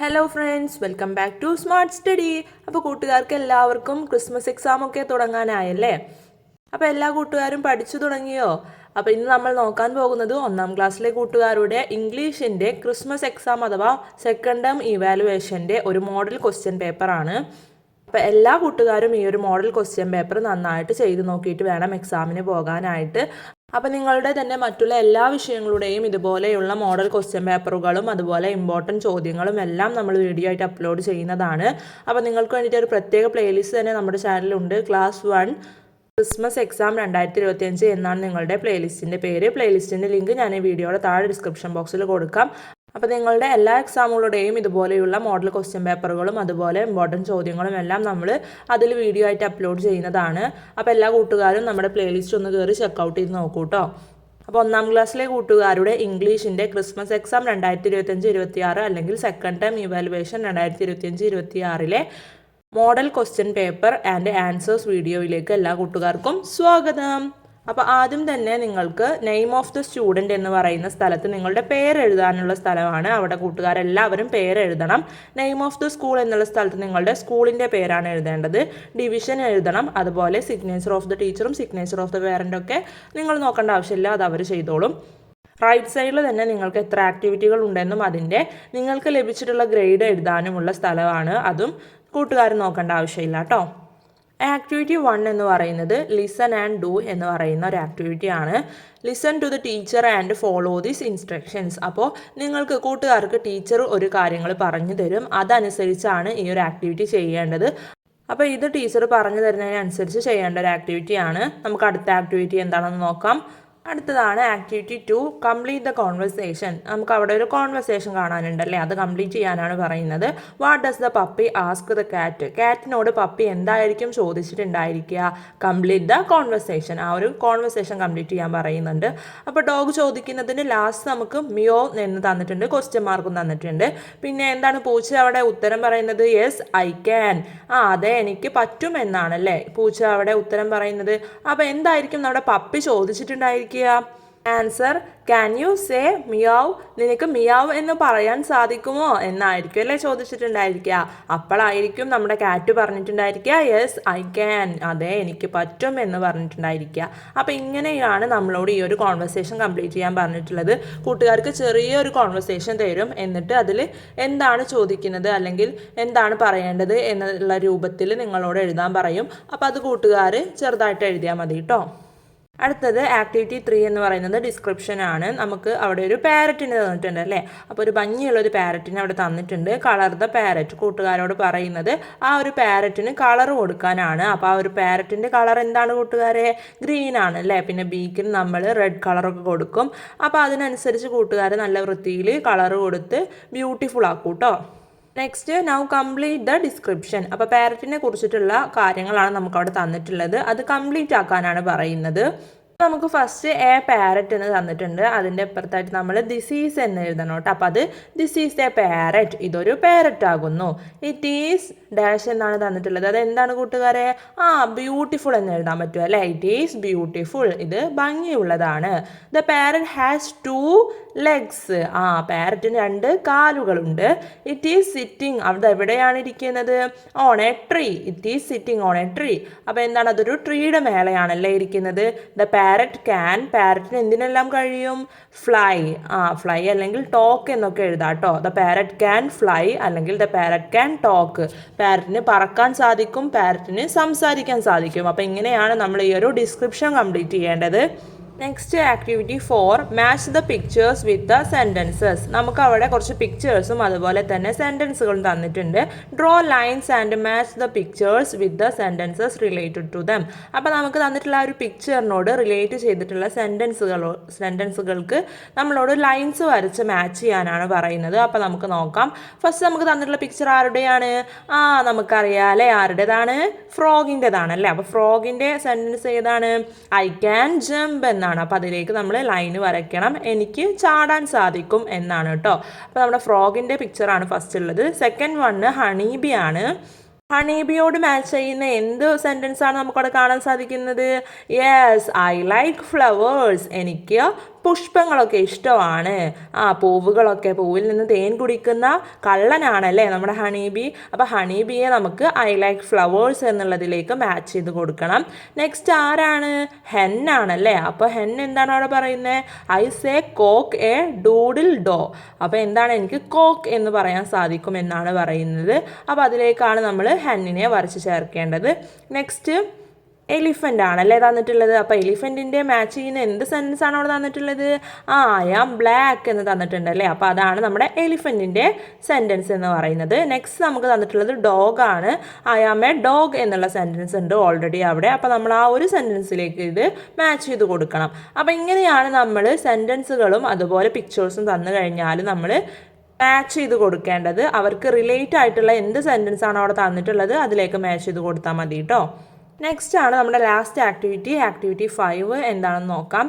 Hello friends welcome back to smart study അപ്പോൾ കൂട്ടുകാർക്ക് എല്ലാവർക്കും ക്രിസ്മസ് എക്സാം ഒക്കെ തുടങ്ങാനായല്ലേ? അപ്പോൾ എല്ലാ കൂട്ടുകാരും പഠിച്ചു തുടങ്ങിയോ? അപ്പോൾ ഇന്ന് നമ്മൾ നോക്കാൻ പോകുന്നത് ഒന്നാം ക്ലാസ്സിലെ കൂട്ടുകാരുടെ ഇംഗ്ലീഷിന്റെ ക്രിസ്മസ് എക്സാം അഥവാ സെക്കൻഡ് ടേം ഇവാലുവേഷന്റെ ഒരു മോഡൽ ക്വസ്റ്റ്യൻ പേപ്പറാണ് അപ്പോൾ എല്ലാ കൂട്ടുകാരും ഈ ഒരു മോഡൽ ക്വസ്റ്റ്യൻ പേപ്പർ നന്നായിട്ട് ചെയ്ത് നോക്കിയിട്ട് വേണം എക്സാമിന് പോകാനായിട്ട്. അപ്പോൾ നിങ്ങളുടെ തന്നെ മറ്റുള്ള എല്ലാ വിഷയങ്ങളുടെയും ഇതുപോലെയുള്ള മോഡൽ ക്വസ്റ്റ്യൻ പേപ്പറുകളും അതുപോലെ ഇമ്പോർട്ടന്റ് ചോദ്യങ്ങളും എല്ലാം നമ്മൾ വീഡിയോ ആയിട്ട് അപ്ലോഡ് ചെയ്യുന്നതാണ്. അപ്പോൾ നിങ്ങൾക്ക് വേണ്ടിയിട്ട് ഒരു പ്രത്യേക പ്ലേലിസ്റ്റ് തന്നെ നമ്മുടെ ചാനലുണ്ട് ക്ലാസ് വൺ ക്രിസ്മസ് എക്സാം രണ്ടായിരത്തി ഇരുപത്തിയഞ്ച് എന്നാണ് നിങ്ങളുടെ പ്ലേലിസ്റ്റിന്റെ പേര്. പ്ലേലിസ്റ്റിന്റെ ലിങ്ക് ഞാൻ ഈ വീഡിയോയുടെ താഴെ ഡിസ്ക്രിപ്ഷൻ ബോക്സിൽ കൊടുക്കാം. അപ്പോൾ നിങ്ങളുടെ എല്ലാ എക്സാമുകളുടെയും ഇതുപോലെയുള്ള മോഡൽ ക്വസ്റ്റ്യൻ പേപ്പറുകളും അതുപോലെ ഇമ്പോർട്ടന്റ് ചോദ്യങ്ങളും എല്ലാം നമ്മൾ അതിൽ വീഡിയോ ആയിട്ട് അപ്ലോഡ് ചെയ്യുന്നതാണ്. അപ്പോൾ എല്ലാ കൂട്ടുകാരും നമ്മുടെ പ്ലേലിസ്റ്റ് ഒന്ന് കയറി ചെക്കൗട്ട് ചെയ്ത് നോക്കൂ കേട്ടോ അപ്പോൾ ഒന്നാം ക്ലാസ്സിലെ കൂട്ടുകാരുടെ ഇംഗ്ലീഷിന്റെ ക്രിസ്മസ് എക്സാം രണ്ടായിരത്തി ഇരുപത്തഞ്ച് ഇരുപത്തി ആറ് അല്ലെങ്കിൽ സെക്കൻഡ് ടൈം ഇവാലുവേഷൻ രണ്ടായിരത്തി ഇരുപത്തിയഞ്ച് ഇരുപത്തി ആറിലെ model question paper and answers വീഡിയോയിലേക്ക് എല്ലാ കൂട്ടുകാർക്കും സ്വാഗതം. അപ്പോൾ ആദ്യം തന്നെ നിങ്ങൾക്ക് നെയിം ഓഫ് ദ സ്റ്റുഡന്റ് എന്ന് പറയുന്ന സ്ഥലത്ത് നിങ്ങളുടെ പേര് എഴുതാനുള്ള സ്ഥലമാണ്. അവിടെ കൂട്ടുകാരെല്ലാവരും പേര് എഴുതണം. നെയിം ഓഫ് ദ സ്കൂൾ എന്നുള്ള സ്ഥലത്ത് നിങ്ങളുടെ സ്കൂളിന്റെ പേരാണ് എഴുതേണ്ടത്. ഡിവിഷൻ എഴുതണം. അതുപോലെ സിഗ്നേച്ചർ ഓഫ് ദ ടീച്ചറും സിഗ്നേച്ചർ ഓഫ് ദ ഒക്കെ നിങ്ങൾ നോക്കേണ്ട ആവശ്യമില്ല. അത് അവർ ചെയ്തോളും. റൈറ്റ് സൈഡിൽ തന്നെ നിങ്ങൾക്ക് എത്ര ആക്ടിവിറ്റികൾ ഉണ്ടെന്നും അതിന്റെ നിങ്ങൾക്ക് ലഭിച്ചിട്ടുള്ള ഗ്രേഡ് എഴുതാനുമുള്ള സ്ഥലമാണ്. അതും കൂട്ടുകാർ നോക്കേണ്ട ആവശ്യമില്ല കേട്ടോ. ആക്ടിവിറ്റി വൺ എന്ന് പറയുന്നത് ലിസൺ ആൻഡ് ഡു എന്ന് പറയുന്ന ഒരു ആക്ടിവിറ്റി ആണ്. Listen to the teacher and follow these instructions. അപ്പോൾ നിങ്ങൾക്ക് കൂട്ടുകാർക്ക് ടീച്ചർ ഒരു കാര്യങ്ങൾ പറഞ്ഞു തരും. അതനുസരിച്ചാണ് ഈ ഒരു ആക്ടിവിറ്റി ചെയ്യേണ്ടത്. അപ്പോൾ ഇത് ടീച്ചർ പറഞ്ഞു തരുന്നതിനനുസരിച്ച് ചെയ്യേണ്ട ഒരു ആക്ടിവിറ്റിയാണ്. നമുക്ക് അടുത്ത ആക്ടിവിറ്റി എന്താണെന്ന് നോക്കാം. അടുത്തതാണ് activity to complete the conversation നമുക്ക് അവിടെ ഒരു കോൺവെർസേഷൻ കാണാനുണ്ടല്ലേ അത് കംപ്ലീറ്റ് ചെയ്യാനാണ് പറയുന്നത്. What does the puppy ask the cat കാറ്റിനോട് puppy എന്തായിരിക്കും ചോദിച്ചിട്ടുണ്ടായിരിക്കുക? കംപ്ലീറ്റ് ദ കോൺവെർസേഷൻ ആ ഒരു കോൺവെർസേഷൻ കംപ്ലീറ്റ് ചെയ്യാൻ പറയുന്നുണ്ട്. അപ്പോൾ ഡോഗ് ചോദിക്കുന്നതിന് ലാസ്റ്റ് നമുക്ക് മിയോ എന്ന് തന്നിട്ടുണ്ട് ക്വസ്റ്റ്യൻ മാർക്കും തന്നിട്ടുണ്ട്. പിന്നെ എന്താണ് പൂച്ച അവിടെ ഉത്തരം പറയുന്നത്? യെസ് ഐ ക്യാൻ ആ അതെ എനിക്ക് പറ്റും എന്നാണ് അല്ലേ? പൂച്ച അവിടെ ഉത്തരം പറയുന്നത്. അപ്പോൾ എന്തായിരിക്കും നമ്മുടെ puppy ചോദിച്ചിട്ടുണ്ടായിരിക്കുക? Answer can you say meow നിനക്ക് മിയാവ് എന്ന് പറയാൻ സാധിക്കുമോ? എന്നായിരിക്കും അല്ലേ ചോദിച്ചിട്ടുണ്ടായിരിക്കുക. അപ്പോഴായിരിക്കും നമ്മുടെ കാറ്റ് പറഞ്ഞിട്ടുണ്ടായിരിക്കുക. യെസ് ഐ ക്യാൻ അതെ എനിക്ക് പറ്റും എന്ന് പറഞ്ഞിട്ടുണ്ടായിരിക്കുക. അപ്പോൾ ഇങ്ങനെയാണ് നമ്മളോട് ഈ ഒരു കോൺവെർസേഷൻ കംപ്ലീറ്റ് ചെയ്യാൻ പറഞ്ഞിട്ടുള്ളത്. കൂട്ടുകാർക്ക് ചെറിയൊരു കോൺവെർസേഷൻ തരും. എന്നിട്ട് അതിൽ എന്താണ് ചോദിക്കുന്നത് അല്ലെങ്കിൽ എന്താണ് പറയേണ്ടത് എന്നുള്ള രൂപത്തിൽ നിങ്ങളോട് എഴുതാൻ പറയും. അപ്പോൾ അത് കൂട്ടുകാർ ചെറുതായിട്ട് എഴുതിയാൽ മതി കേട്ടോ. അടുത്തത് ആക്ടിവിറ്റി ത്രീ എന്ന് പറയുന്നത് ഡിസ്ക്രിപ്ഷൻ ആണ്. നമുക്ക് അവിടെ ഒരു പാരറ്റിന് തന്നിട്ടുണ്ട് അല്ലേ? അപ്പോൾ ഒരു ഭംഗിയുള്ള ഒരു പാരറ്റിന് അവിടെ തന്നിട്ടുണ്ട്. കളർ ദ പാരറ്റ് കൂട്ടുകാരോട് പറയുന്നത് ആ ഒരു പാരറ്റിന് കളർ കൊടുക്കാനാണ്. അപ്പോൾ ആ ഒരു പാരറ്റിന്റെ കളർ എന്താണ് കൂട്ടുകാരെ? ഗ്രീൻ ആണ് അല്ലേ? പിന്നെ ബീക്കിന് നമ്മൾ റെഡ് കളറൊക്കെ കൊടുക്കും. അപ്പോൾ അതിനനുസരിച്ച് കൂട്ടുകാർ നല്ല വൃത്തിയിൽ കളർ കൊടുത്ത് ബ്യൂട്ടിഫുൾ ആക്കും കേട്ടോ next now complete the description അപ്പോൾ പാരറ്റിനെ കുറിച്ചിട്ടുള്ള കാര്യങ്ങളാണ് നമുക്ക് അവിടെ തന്നിട്ടുള്ളത്. അത് കംപ്ലീറ്റ് ആക്കാനാണ് പറയുന്നത്. നമുക്ക് ഫസ്റ്റ് എ പാരറ്റ് എന്ന് തന്നിട്ടുണ്ട്. അതിന്റെ അപ്പുറത്തായിട്ട് നമ്മൾ ദിസീസ് എന്ന് എഴുതണം കേട്ടോ. അപ്പോൾ അത് ദിസ് ഈസ് എ പാരറ്റ് ഇതൊരു പാരറ്റ് ആകുന്നു. ഇറ്റ് ഈസ് ഡാഷ് എന്നാണ് തന്നിട്ടുള്ളത്. അത് എന്താണ് കൂട്ടുകാരെ? ആ ബ്യൂട്ടിഫുൾ എന്ന് എഴുതാൻ പറ്റുമോ അല്ലേ? ഇറ്റ് ഈസ് ബ്യൂട്ടിഫുൾ ഇത് ഭംഗിയുള്ളതാണ്. The parrot has two legs ആ പാരറ്റിന് രണ്ട് കാലുകളുണ്ട്. ഇറ്റ് ഈസ് സിറ്റിംഗ് അവിടെ എവിടെയാണ് ഇരിക്കുന്നത്? On a tree it is sitting on a tree അപ്പോൾ എന്താണ്? അതൊരു ട്രീയുടെ മേലെയാണല്ലേ ഇരിക്കുന്നത്. ദ പാരറ്റ് ക്യാൻ പാരറ്റിന് എന്തിനെല്ലാം കഴിയും? ഫ്ലൈ ആ ഫ്ലൈ അല്ലെങ്കിൽ ടോക്ക് എന്നൊക്കെ എഴുതാം കേട്ടോ ദ പാരറ്റ് ക്യാൻ ഫ്ലൈ അല്ലെങ്കിൽ ദ പാരറ്റ് ക്യാൻ ടോക്ക് പാരറ്റിന് പറക്കാൻ സാധിക്കും പാരറ്റിന് സംസാരിക്കാൻ സാധിക്കും. അപ്പോൾ ഇങ്ങനെയാണ് നമ്മൾ ഈ ഒരു ഡിസ്ക്രിപ്ഷൻ കംപ്ലീറ്റ് ചെയ്യേണ്ടത്. Next activity four match the pictures with the sentences നമുക്ക് അവിടെ കുറച്ച് പിക്ചേഴ്സും അതുപോലെ തന്നെ സെന്റൻസുകളും തന്നിട്ടുണ്ട്. Draw lines and match the pictures with the sentences related to them അപ്പോൾ നമുക്ക് തന്നിട്ടുള്ള ആ ഒരു പിക്ചറിനോട് റിലേറ്റ് ചെയ്തിട്ടുള്ള സെന്റൻസുകളോ സെന്റൻസുകൾക്ക് നമ്മളോട് ലൈൻസ് വരച്ച് മാച്ച് ചെയ്യാനാണ് പറയുന്നത്. അപ്പോൾ നമുക്ക് നോക്കാം. ഫസ്റ്റ് നമുക്ക് തന്നിട്ടുള്ള പിക്ചർ ആരുടെയാണ്? ആ നമുക്കറിയാം അല്ലേ? ആരുടേതാണ്? ഫ്രോഗിന്റെതാണ് അല്ലേ? അപ്പോൾ ഫ്രോഗിന്റെ സെന്റൻസ് ഏതാണ്? ഐ ക്യാൻ ജമ്പ് എന്നാണ്. എന്നാണ് അപ്പോൾ അതിലേക്ക് നമ്മൾ ലൈന് വരയ്ക്കണം. എനിക്ക് ചാടാൻ സാധിക്കും എന്നാണ് കേട്ടോ അപ്പോൾ നമ്മുടെ ഫ്രോഗിന്റെ പിക്ചറാണ് ഫസ്റ്റ് ഉള്ളത് സെക്കൻഡ് വണ്ണ് ഹണീബി ആണ്. ഹണീബിയോട് മാച്ച് ചെയ്യുന്ന എന്ത് സെന്റൻസാണ് നമുക്കവിടെ കാണാൻ സാധിക്കുന്നത്? യെസ് ഐ ലൈക്ക് ഫ്ലവേഴ്സ് എനിക്ക് പുഷ്പങ്ങളൊക്കെ ഇഷ്ടമാണ്. ആ പൂവുകളൊക്കെ. പൂവിൽ നിന്ന് തേൻ കുടിക്കുന്ന കള്ളനാണല്ലേ നമ്മുടെ ഹണീബി? അപ്പോൾ ഹണീബിയെ നമുക്ക് ഐ ലൈക്ക് ഫ്ലവേഴ്സ് എന്നുള്ളതിലേക്ക് മാച്ച് ചെയ്ത് കൊടുക്കണം. നെക്സ്റ്റ് ആരാണ്? ഹെൻ ആണല്ലേ. അപ്പോൾ ഹെൻ എന്താണ് അവിടെ പറയുന്നത് I say cock a doodle doo. അപ്പോൾ എന്താണ് എനിക്ക് കോക്ക് എന്ന് പറയാൻ സാധിക്കും എന്നാണ് പറയുന്നത്. അപ്പോൾ അതിലേക്കാണ് നമ്മൾ ഹെന്നിനെ വരച്ച് ചേർക്കേണ്ടത്. നെക്സ്റ്റ് എലിഫന്റ് ആണല്ലേ തന്നിട്ടുള്ളത്? അപ്പോൾ എലിഫന്റിന്റെ മാച്ച് ചെയ്യുന്ന എന്ത് സെന്റൻസ് ആണ് അവിടെ തന്നിട്ടുള്ളത്? ആ ഐ ആം ബ്ലാക്ക് എന്ന് തന്നിട്ടുണ്ട് അല്ലേ? അപ്പോൾ അതാണ് നമ്മുടെ എലിഫന്റിന്റെ സെന്റൻസ് എന്ന് പറയുന്നത്. നെക്സ്റ്റ് നമുക്ക് തന്നിട്ടുള്ളത് ഡോഗ് ആണ്. ഐ ആം എ ഡോഗ് എന്നുള്ള സെന്റൻസ് ഉണ്ട് ഓൾറെഡി അവിടെ. അപ്പോൾ നമ്മൾ ആ ഒരു സെന്റൻസിലേക്ക് ഇത് മാച്ച് ചെയ്ത് കൊടുക്കണം. അപ്പോൾ ഇങ്ങനെയാണ് നമ്മൾ സെന്റൻസുകളും അതുപോലെ പിക്ചേഴ്സും തന്നു കഴിഞ്ഞാൽ നമ്മൾ മാച്ച് ചെയ്ത് കൊടുക്കേണ്ടത്. അവർക്ക് റിലേറ്റ് ആയിട്ടുള്ള എന്ത് സെന്റൻസ് ആണോ അവിടെ തന്നിട്ടുള്ളത്? അതിലേക്ക് മാച്ച് ചെയ്ത് കൊടുത്താൽ മതി കേട്ടോ. നെക്സ്റ്റ് ആണ് നമ്മുടെ ലാസ്റ്റ് ആക്ടിവിറ്റി ആക്ടിവിറ്റി ഫൈവ് എന്താണെന്ന് നോക്കാം.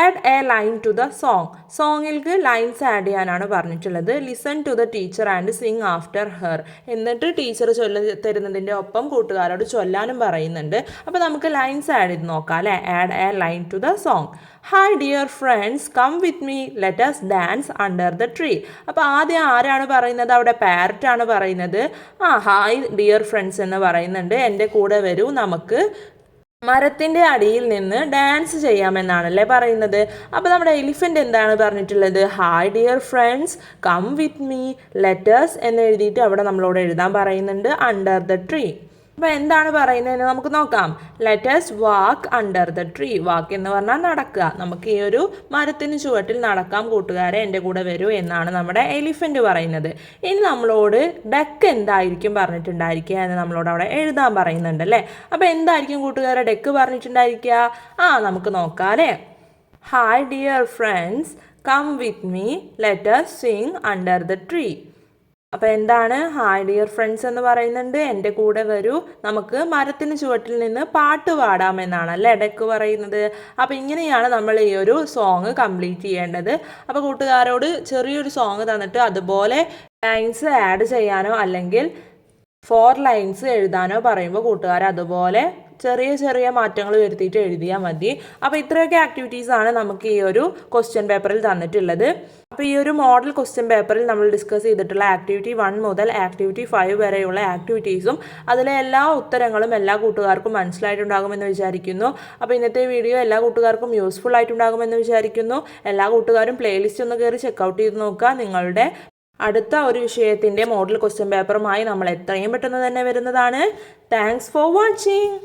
Add a line to the song സോങ്ങിൽക്ക് lines add ചെയ്യാനാണ് പറഞ്ഞിട്ടുള്ളത്. Listen to the teacher and sing after her എന്നിട്ട് ടീച്ചർ ചൊല്ല തരുന്നതിന്റെ ഒപ്പം കൂട്ടുകാരോട് ചൊല്ലാനും പറയുന്നുണ്ട്. അപ്പോൾ നമുക്ക് ലൈൻസ് ആഡ് ചെയ്ത് നോക്കാം അല്ലേ? Add a line to the song hi dear friends come with me let's dance under the tree അപ്പോൾ ആദ്യം ആരാണ് പറയുന്നത്? അവിടെ പാരറ്റ് ആണ് പറയുന്നത്. ആ ഹായ് ഡിയർ ഫ്രണ്ട്സ് എന്ന് പറയുന്നുണ്ട്. എന്റെ കൂടെ വരൂ. നമുക്ക് മരത്തിന്റെ അടിയിൽ നിന്ന് ഡാൻസ് ചെയ്യാമെന്നാണല്ലേ പറയുന്നത്. അപ്പോൾ നമ്മുടെ എലിഫന്റ് എന്താണ് പറഞ്ഞിട്ടുള്ളത്? Hi dear friends come with me letters എന്ന് എഴുതിയിട്ട് അവിടെ നമ്മളോട് എഴുതാൻ പറയുന്നുണ്ട് അണ്ടർ ദ ട്രീ അപ്പോൾ എന്താണ് പറയുന്നതെന്ന് നമുക്ക് നോക്കാം. Let's walk under the tree walk എന്ന് പറഞ്ഞാൽ നടക്കുക. നമുക്ക് ഈ ഒരു മരത്തിന് ചുവട്ടിൽ നടക്കാം. കൂട്ടുകാരെ എന്റെ കൂടെ വരൂ എന്നാണ് നമ്മുടെ എലിഫന്റ് പറയുന്നത്. ഇനി നമ്മളോട് ഡെക്ക് എന്തായിരിക്കും പറഞ്ഞിട്ടുണ്ടായിരിക്കുക എന്ന് നമ്മളോട് അവിടെ എഴുതാൻ പറയുന്നുണ്ട് അല്ലേ? അപ്പോൾ എന്തായിരിക്കും കൂട്ടുകാരെ ഡെക്ക് പറഞ്ഞിട്ടുണ്ടായിരിക്കുക? ആ നമുക്ക് നോക്കാം അല്ലേ? Hi dear friends come with me let's sing under the tree അപ്പോൾ എന്താണ്? ഹായ് ഡിയർ ഫ്രണ്ട്സ് എന്ന് പറയുന്നുണ്ട്. എന്റെ കൂടെ വരൂ. നമുക്ക് മരത്തിന് ചുവട്ടിൽ നിന്ന് പാട്ട് പാടാമെന്നാണ് അല്ലേ ഇടയ്ക്ക് പറയുന്നത്. അപ്പോൾ ഇങ്ങനെയാണ് നമ്മൾ ഈ ഒരു സോങ് കംപ്ലീറ്റ് ചെയ്യേണ്ടത്. അപ്പോൾ കൂട്ടുകാരോട് ചെറിയൊരു സോങ് തന്നിട്ട് അതുപോലെ ലൈൻസ് ആഡ് ചെയ്യാനോ അല്ലെങ്കിൽ ഫോർ ലൈൻസ് എഴുതാനോ പറയുമ്പോൾ കൂട്ടുകാർ അതുപോലെ ചെറിയ ചെറിയ മാറ്റങ്ങൾ വരുത്തിയിട്ട് എഴുതിയാൽ മതി. അപ്പോൾ ഇത്രയൊക്കെ ആക്ടിവിറ്റീസ് ആണ് നമുക്ക് ഈ ഒരു ക്വസ്റ്റ്യൻ പേപ്പറിൽ തന്നിട്ടുള്ളത്. അപ്പോൾ ഈ ഒരു മോഡൽ ക്വസ്റ്റ്യൻ പേപ്പറിൽ നമ്മൾ ഡിസ്കസ് ചെയ്തിട്ടുള്ള ആക്ടിവിറ്റി വൺ മുതൽ ആക്ടിവിറ്റി ഫൈവ് വരെയുള്ള ആക്ടിവിറ്റീസും അതിലെ എല്ലാ ഉത്തരങ്ങളും എല്ലാ കൂട്ടുകാർക്കും മനസ്സിലായിട്ടുണ്ടാകുമെന്ന് വിചാരിക്കുന്നു. അപ്പോൾ ഇന്നത്തെ വീഡിയോ എല്ലാ കൂട്ടുകാർക്കും യൂസ്ഫുൾ ആയിട്ടുണ്ടാകുമെന്ന് വിചാരിക്കുന്നു. എല്ലാ കൂട്ടുകാരും പ്ലേലിസ്റ്റ് ഒന്ന് കയറി ചെക്കൗട്ട് ചെയ്ത് നോക്കുക. നിങ്ങളുടെ അടുത്ത ഒരു വിഷയത്തിന്റെ മോഡൽ ക്വസ്റ്റ്യൻ പേപ്പറുമായി നമ്മൾ എത്രയും പെട്ടെന്ന് തന്നെ വരുന്നതാണ്. Thanks for watching